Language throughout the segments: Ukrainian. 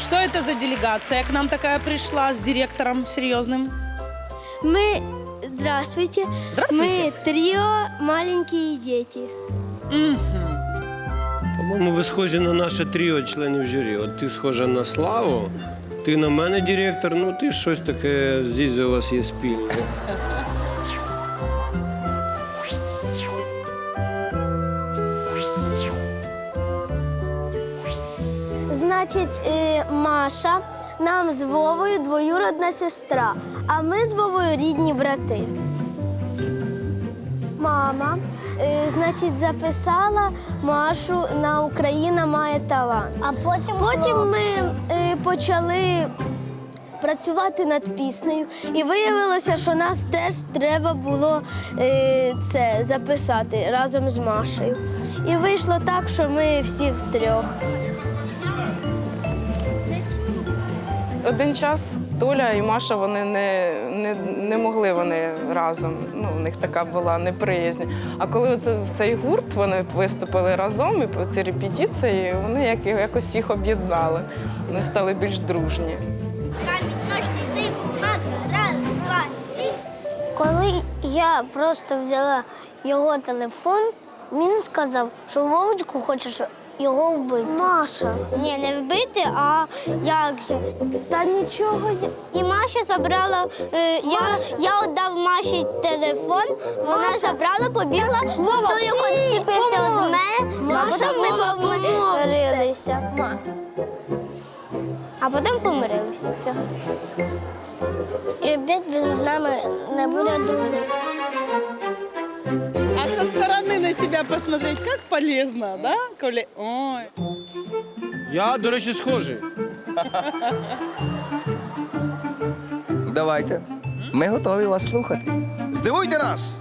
Что это за делегация к нам такая пришла с директором серьезным? Мы... Здравствуйте. Здравствуйте. Мы трио «Маленькие дети». По-моєму, ви схожі на наше тріо членів журі. От ти схожа на Славу, ти на мене директор, ну ти щось таке з Зізі у вас є спільне. Значить, е, Маша нам з Вовою двоюродна сестра, а ми з Вовою рідні брати. Мама, е, значить, записала Машу на Україна має талант. А потім потім ми е, почали працювати над піснею, і виявилося, що нас теж треба було це записати разом з Машею. І вийшло так, що ми всі втрьох. Один час Толя і Маша вони не, не, не могли вони разом. Ну, у них така була неприязнь. А коли оце, в цей гурт вони виступили разом і по цій репетиції, вони як, якось їх об'єднали. Вони стали більш дружні. Камінь, ножниці, раз, два. Коли я просто взяла його телефон, він сказав, що Вовочку хочеш його вбити. Маша. Ні, не вбити, а як же. Та нічого. І Маша забрала, е, я, я віддав Маші телефон, вона забрала, побігла, його відчепився від мене, а потім ми помирилися. А потім помирилися. Все. І опять він з нами не буде дружити. На себя посмотреть, как полезно, да, Коли... Ой. Я, до речі, схожий. Давайте. Ми готові вас слухати. Здивуйте нас!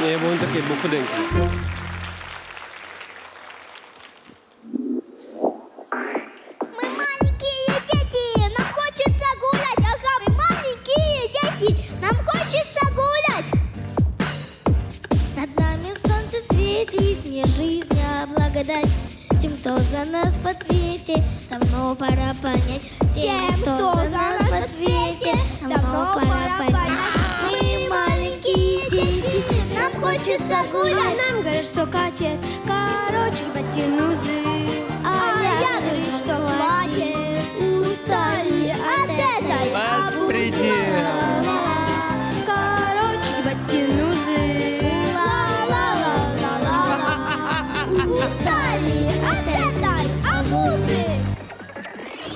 Ні, я був не такий, був худенький. Мне жизнь а благодать. Тем, кто за нас в ответе, давно пора понять. Тем, кто за нас в ответе, давно пора понять. Мы маленькие дети, нам хочется гулять. Нам говорят, что катет, короче, ботинузы. А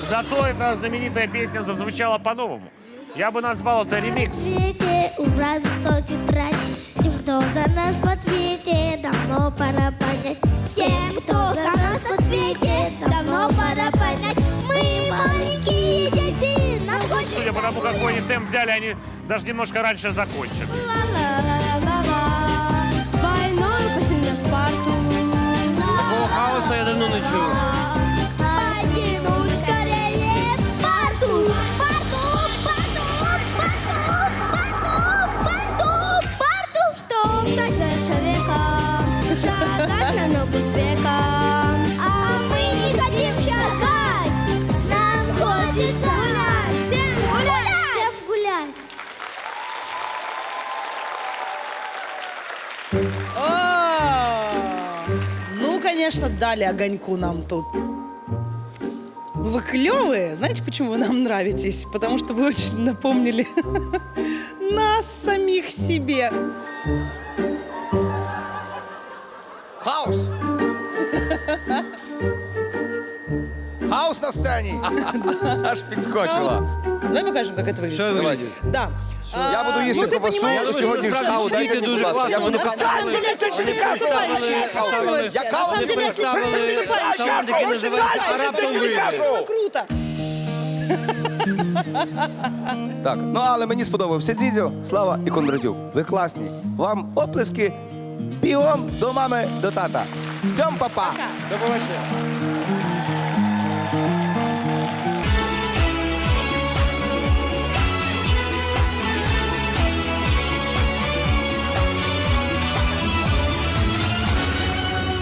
Зато эта знаменитая песня зазвучала по-новому. Я бы назвал это ремикс. Дети, ура, сто тетрадь. Тем, кто за нас в ответе, давно пора понять. Тем, кто за нас в ответе, давно пора понять. Мы маленькие дети, нам хочется Судя по тому, какой они темп взяли, они даже немножко раньше закончат. Двойной пошли на Спарту. Такого хаоса я давно не. О, Ну, конечно, дали огоньку нам тут. Ну, Вы клевые. Знаете, почему вы нам нравитесь? Потому что вы очень напомнили нас самих себе. Хаос! Хаос на сцені! Аж підскочила. Давай покажем, как это выглядит. Що ви виглядите? Да. Я буду їсти ну, ты ковбасу, понимаешь, але что сьогодні ж насправді каву дайте сидіти мені, будь дуже ласка. Я класно, буду вони каву. На самом деле, это очень выступающие. Я каву На самом не деле, если поставили. честно, выступающие. Талант, який називається «Раптом вийде». Было круто. Так, ну але мені сподобався Дзізьо, Слава і Кондратюк. Ви класні. Вам оплески. Бігом до мами, до тата. Цьом, папа. До побачення.